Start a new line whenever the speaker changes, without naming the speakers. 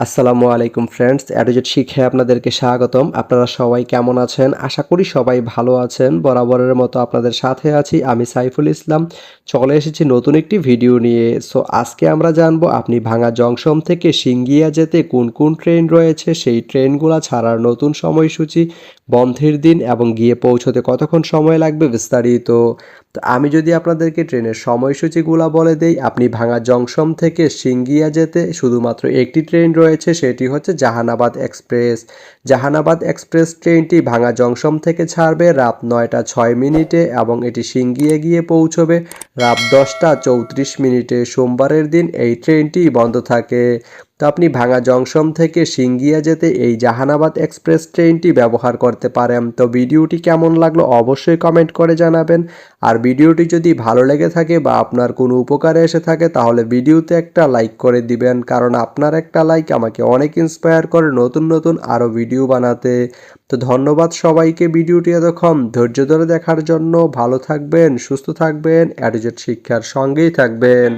আসসালামু আলাইকুম ফ্রেন্ডস অ্যাডোজেট শিখে আপনাদেরকে স্বাগতম। আপনারা সবাই কেমন আছেন? আশা করি সবাই ভালো আছেন। বরাবরের মতো আপনাদের সাথে আছি আমি সাইফুল ইসলাম। চলে এসেছি নতুন একটি ভিডিও নিয়ে। সো, আজকে আমরা জানব আপনি ভাঙা জংশন থেকে সিঙ্গিয়া যেতে কোন কোন ট্রেন রয়েছে? সেই ট্রেনগুলো ছাড়ার নতুন সময়সূচি, বন্ধের দিন এবং গিয়ে পৌঁছতে কতক্ষণ সময় লাগবে বিস্তারিত তো আমি যদি আপনাদেরকে ট্রেনের সময়সূচিগুলো বলে দেই, আপনি ভাঙা জংশন থেকে সিঙ্গিয়া যেতে শুধুমাত্র একটি ট্রেন রয়েছে, সেটি হচ্ছে জাহানাবাদ এক্সপ্রেস। জাহানাবাদ এক্সপ্রেস ট্রেনটি ভাঙা জংশন থেকে ছাড়বে, রাত নয়টা ছয় মিনিটে এবং এটি সিঙ্গিয়ে গিয়ে পৌঁছবে রাত দশটা চৌত্রিশ মিনিটে। সোমবারের দিন এই ট্রেনটি বন্ধ থাকে। তো আপনি ভাঙা জংশন থেকে সিঙ্গিয়া যেতে এই জাহানাবাদ এক্সপ্রেস ট্রেনটি ব্যবহার করতে পারেন। তো ভিডিওটি কেমন লাগল অবশ্যই কমেন্ট করে জানাবেন। আর ভিডিওটি যদি ভালো লেগে থাকে বা আপনার কোনো উপকারে এসে থাকে, তাহলে ভিডিওতে একটা লাইক করে দিবেন। কারণ আপনার একটা লাইক আমাকে অনেক ইন্সপায়ার করে নতুন নতুন আরও ভিডিও বানাতে। তো ধন্যবাদ সবাইকে ভিডিওটি এতক্ষণ ধৈর্য ধরে দেখার জন্য। ভালো থাকবেন, সুস্থ থাকবেন অ্যাডিজেট শিক্ষার সঙ্গেই থাকবেন।